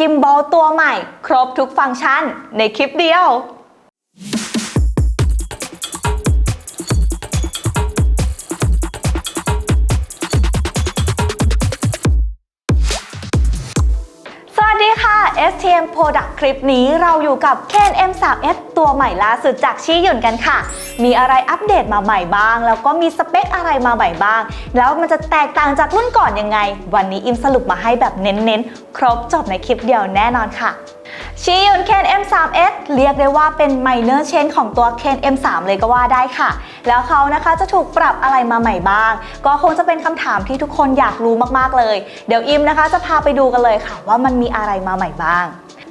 กิมบอลตัวใหม่ ครบทุกฟังก์ชันในคลิปเดียวสวัสดีค่ะ STM Product คลิปนี้เราอยู่กับ Ken M3S ตัวใหม่ล่าสุดจากชี้หยุ่นกันค่ะ มีอะไรอัปเดตมาใหม่บ้าง แล้วก็มีสเปคอะไรมาใหม่บ้าง แล้วมันจะแตกต่างจากรุ่นก่อนยังไง วันนี้อิมสรุปมาให้แบบเน้นๆ ครบจบในคลิปเดียวแน่นอนค่ะชียุน Ken M3S เรียกได้ว่าเป็น minor change ของตัว Ken M3 เลยก็ว่าได้ค่ะ แล้วเขานะคะจะถูกปรับอะไรมาใหม่บ้าง ก็คงจะเป็นคำถามที่ทุกคนอยากรู้มากๆเลย เดี๋ยวอิมนะคะจะพาไปดูกันเลยค่ะว่ามันมีอะไรมาใหม่บ้าง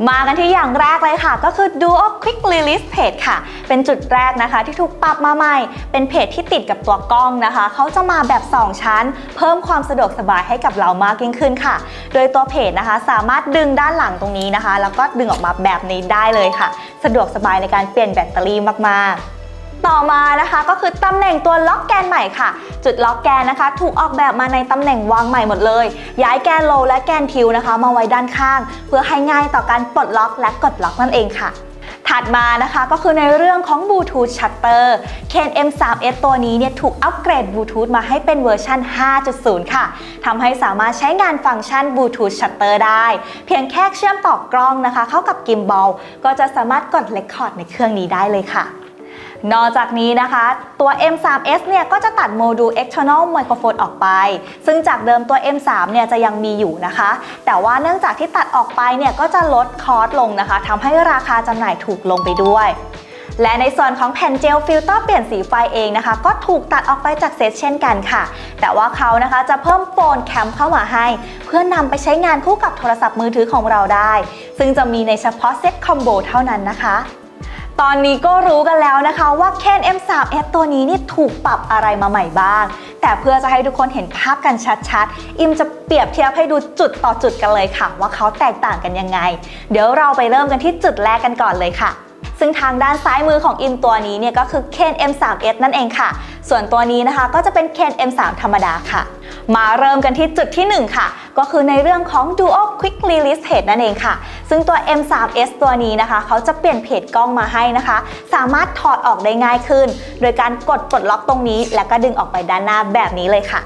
มากันที่อย่างแรกเลยค่ะ ก็คือ Duo Quick Release Page ค่ะ เป็นจุดแรกนะคะ ที่ถูกปรับมาใหม่ เป็นเพจที่ติดกับตัวกล้องนะคะ เขาจะมาแบบ 2 ชั้น เพิ่มความสะดวกสบายให้กับเรามากยิ่งขึ้นค่ะ โดยตัวเพจนะคะ สามารถดึงด้านหลังตรงนี้นะคะ แล้วก็ดึงออกมาแบบนี้ได้เลยค่ะ สะดวกสบายในการเปลี่ยนแบตเตอรี่มากๆ ต่อมานะคะก็คือตำแหน่งตัวล็อกแกนใหม่ค่ะ จุดล็อกแกนนะคะ ถูกออกแบบมาในตำแหน่งวางใหม่หมดเลย ย้ายแกนโลและแกนทิวนะคะ มาไว้ด้านข้าง เพื่อให้ง่ายต่อการปลดล็อกและกดล็อกนั่นเองค่ะถัดมานะคะก็คือในเรื่องของบลูทูธชัตเตอร์ Ken M3S ตัวนี้เนี่ยถูกอัปเกรดบลูทูธมาให้เป็นเวอร์ชัน 5.0 ค่ะทำให้สามารถใช้งานฟังก์ชันบลูทูธชัตเตอร์ได้ เพียงแค่เชื่อมต่อกล้องนะคะ เข้ากับกิมบอลก็จะสามารถกดเ e คคอร์ดในเครื่องนี้ได้เลยค่ะ นอกจากนี้นะคะ ตัว M3S เนี่ยก็จะตัดโมดูล external microphone ออกไป ซึ่งจากเดิมตัว M3 เนี่ยจะยังมีอยู่นะคะ แต่ว่าเนื่องจากที่ตัดออกไปเนี่ยก็จะลดคอสลงนะคะทำให้ราคาจำหน่ายถูกลงไปด้วยและในส่วนของแผ่นเจลฟิลเตอร์เปลี่ยนสีไฟเองนะคะ ก็ถูกตัดออกไปจากเซตเช่นกันค่ะ แต่ว่าเขานะคะจะเพิ่มโฟนแคมเข้ามาให้ เพื่อนำไปใช้งานคู่กับโทรศัพท์มือถือของเราได้ ซึ่งจะมีในเฉพาะเซตคอมโบเท่านั้นนะคะ ตอนนี้ก็รู้กันแล้วนะคะว่าแคน M3S ตัวนี้นี่ถูกปรับอะไรมาใหม่บ้าง แต่เพื่อจะให้ทุกคนเห็นภาพกันชัดๆ อิมจะเปรียบเทียบให้ดูจุดต่อจุดกันเลยค่ะ ว่าเขาแตกต่างกันยังไง เดี๋ยวเราไปเริ่มกันที่จุดแรกกันก่อนเลยค่ะ ซึ่งทางด้านซ้ายมือของอิมตัวนี้เนี่ยก็คือ Ken M3S นั่นเองค่ะ ส่วนตัวนี้นะคะก็จะเป็น Ken M3 ธรรมดาค่ะ มาเริ่มกันที่จุดที่ 1 ค่ะ ก็คือในเรื่องของ Duo Quick Release Page นั่นเองค่ะ ซึ่งตัว M3S ตัวนี้นะคะเขาจะเปลี่ยนเพจกล้องมาให้นะคะ สามารถถอดออกได้ง่ายขึ้น โดยการกดปลดล็อกตรงนี้ แล้วก็ดึงออกไปด้านหน้าแบบนี้เลยค่ะ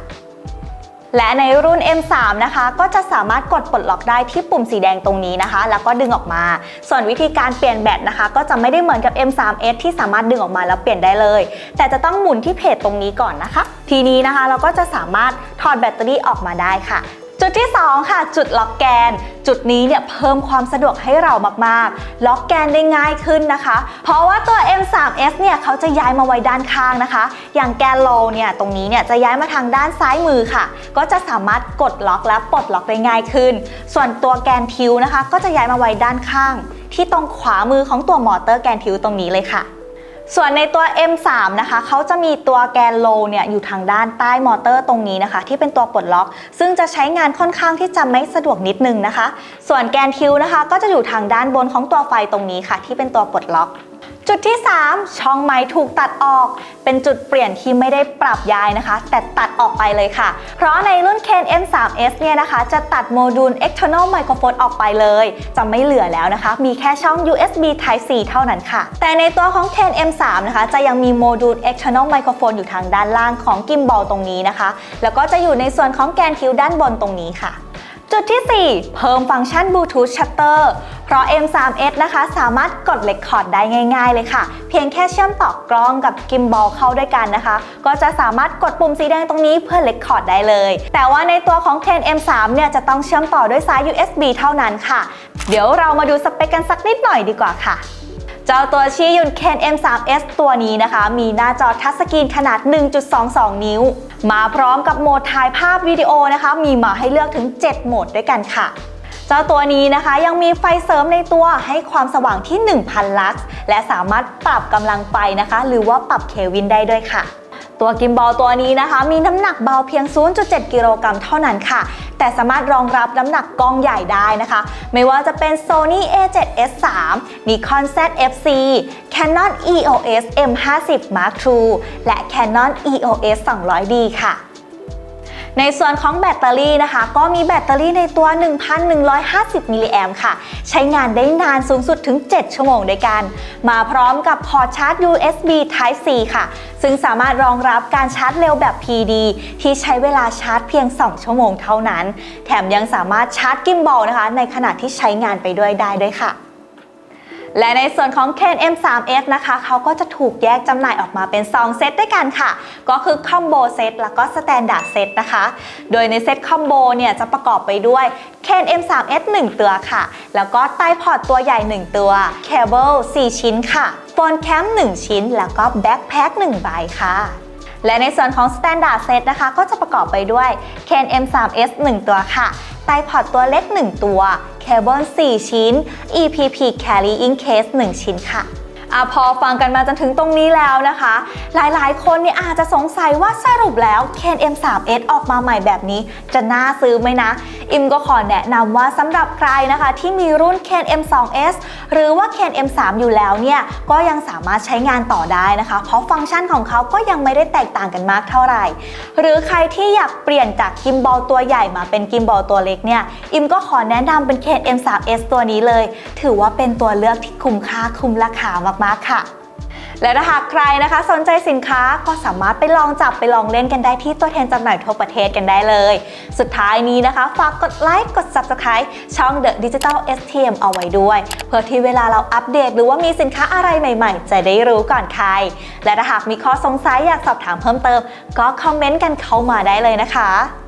และในรุ่น M3 นะคะ ก็จะสามารถกดปลดล็อกได้ที่ปุ่มสีแดงตรงนี้นะคะ แล้วก็ดึงออกมา ส่วนวิธีการเปลี่ยนแบตนะคะ ก็จะไม่ได้เหมือนกับ M3S ที่สามารถดึงออกมาแล้วเปลี่ยนได้เลย แต่จะต้องหมุนที่เพจตรงนี้ก่อนนะคะ ทีนี้นะคะเราก็จะสามารถถอดแบตเตอรี่ออกมาได้ค่ะ จุดที่ 2 ค่ะ จุดล็อกแกน จุดนี้เนี่ยเพิ่มความสะดวกให้เรามากๆ ล็อกแกนได้ง่ายขึ้นนะคะ เพราะว่าตัว M3S เนี่ยเขาจะย้ายมาไว้ด้านข้างนะคะ อย่างแกนโลเนี่ยตรงนี้เนี่ยจะย้ายมาทางด้านซ้ายมือค่ะ ก็จะสามารถกดล็อกและปลดล็อกได้ง่ายขึ้น ส่วนตัวแกนทิวนะคะ ก็จะย้ายมาไว้ด้านข้าง ที่ตรงขวามือของตัวมอเตอร์แกนทิวตรงนี้เลยค่ะ ส่วนในตัว M3 นะคะเขาจะมีตัวแกนโลเนี่ยอยู่ทางด้านใต้มอเตอร์ตรงนี้นะคะ ที่เป็นตัวปลดล็อก ซึ่งจะใช้งานค่อนข้างที่จะไม่สะดวกนิดนึงนะคะ ส่วนแกนคิวนะคะ ก็จะอยู่ทางด้านบนของตัวไฟตรงนี้ค่ะ ที่เป็นตัวปลดล็อก จุดที่ 3 ช่องไม้ถูกตัดออก เป็นจุดเปลี่ยนที่ไม่ได้ปรับย้ายนะคะ แต่ตัดออกไปเลยค่ะ เพราะในรุ่น Ken M3S เนี่ยนะคะ จะตัดโมดูล external microphone ออกไปเลย จะไม่เหลือแล้วนะคะ มีแค่ช่อง USB Type C เท่านั้นค่ะ แต่ในตัวของ Ken M3 นะคะ จะยังมีโมดูล external microphone อยู่ทางด้านล่างของกิมบอลตรงนี้นะคะ แล้วก็จะอยู่ในส่วนของแกนทิวด้านบนตรงนี้ค่ะ จุดที่ 4 เพิ่มฟังก์ชัน Bluetooth Shutter เพราะ M3S นะคะ สามารถกด Record ได้ง่าย ๆ เลยค่ะ เพียงแค่เชื่อมต่อกล้องกับกิมบอลเข้าด้วยกันนะคะ ก็จะสามารถกดปุ่มสีแดงตรงนี้เพื่อ Record ได้เลย แต่ว่าในตัวของ Ken M3 เนี่ยจะต้องเชื่อมต่อด้วยสาย USB เท่านั้นค่ะ เดี๋ยวเรามาดูสเปคกันสักนิดหน่อยดีกว่าค่ะเจ้าตัวชี้ยุน Ken M3S ตัวนี้นะคะ มีหน้าจอทัชสกรีนขนาด 1.22 นิ้ว มาพร้อมกับโหมดถ่ายภาพวิดีโอนะคะ มีมาให้เลือกถึง 7 โหมดด้วยกันค่ะ เจ้าตัวนี้นะคะยังมีไฟเสริมในตัวให้ความสว่างที่ 1,000 ลักซ์และสามารถปรับกำลังไฟนะคะ หรือว่าปรับเควินได้ด้วยค่ะ ตัวกิมบอลตัวนี้นะคะ มีน้ำหนักเบาเพียง 0.7 กิโลกรัมเท่านั้นค่ะ แต่สามารถรองรับน้ำหนักกล้องใหญ่ได้นะคะ ไม่ว่าจะเป็น Sony A7S3 Nikon ZFC Canon EOS M50 Mark II และ Canon EOS 200D ค่ะ ในส่วนของแบตเตอรี่นะคะ ก็มีแบตเตอรี่ในตัว 1,150 มิลลิแอมค่ะ ใช้งานได้นานสูงสุดถึง 7 ชั่วโมงด้วยกัน มาพร้อมกับพอร์ตชาร์จ USB Type C ค่ะ ซึ่งสามารถรองรับการชาร์จเร็วแบบ PD ที่ใช้เวลาชาร์จเพียง 2 ชั่วโมงเท่านั้น แถมยังสามารถชาร์จกิมบอลนะคะ ในขณะที่ใช้งานไปด้วยได้ด้วยค่ะ และในส่วนของ Ken M3S นะคะเขาก็จะถูกแยกจำหน่ายออกมาเป็น 2 เซตด้วยกันค่ะ ก็คือคอมโบเซตแล้วก็ Standard เซตนะคะ โดยในเซตคอมโบเนี่ยจะประกอบไปด้วย Ken M3S 1 ตัวค่ะ แล้วก็ใต้พอร์ตตัวใหญ่ 1 ตัว เคเบิล4ชิ้นค่ะโฟนแคม 1 ชิ้น แล้วก็แบ็คแพ็ค1ใบค่ะและในส่วนของ Standard Set นะคะ ก็จะประกอบไปด้วย Ken M3S 1 ตัวค่ะ ไตรพอร์ตตัวเล็ก 1 ตัว เคเบิล4 ชิ้น EPP Carrying Case 1 ชิ้นค่ะ อพอฟังกันมาจนถึงตรงนี้แล้วนะคะ หลายๆ คนเนี่ยอาจจะสงสัยว่าสรุปแล้ว Ken M3S ออกมาใหม่แบบนี้ จะน่าซื้อไหมนะ อิมก็ขอแนะนำว่าสำหรับใครนะคะ ที่มีรุ่น Ken M2S หรือว่า Ken M3 อยู่แล้วเนี่ย ก็ยังสามารถใช้งานต่อได้นะคะ เพราะฟังก์ชันของเขาก็ยังไม่ได้แตกต่างกันมากเท่าไหร่ หรือใครที่อยากเปลี่ยนจากกิมบอลตัวใหญ่มาเป็นกิมบอลตัวเล็กเนี่ย อิมก็ขอแนะนำเป็น Ken M3S ตัวนี้เลย ถือว่าเป็นตัวเลือกที่คุ้มค่าคุ้มราคามากๆค่ะ และถ้าหากใครนะคะ สนใจสินค้าก็สามารถไปลองจับไปลองเล่นกันได้ที่ตัวแทนจำหน่ายทั่วประเทศกันได้เลย สุดท้ายนี้นะคะ ฝากกดไลค์กด Subscribe ช่อง The Digital STM เอาไว้ด้วย เพื่อที่เวลาเราอัปเดต หรือว่ามีสินค้าอะไรใหม่ ๆ จะได้รู้ก่อนใคร และถ้าหากมีข้อสงสัยอยากสอบถามเพิ่มเติม ก็คอมเมนต์กันเข้ามาได้เลยนะคะ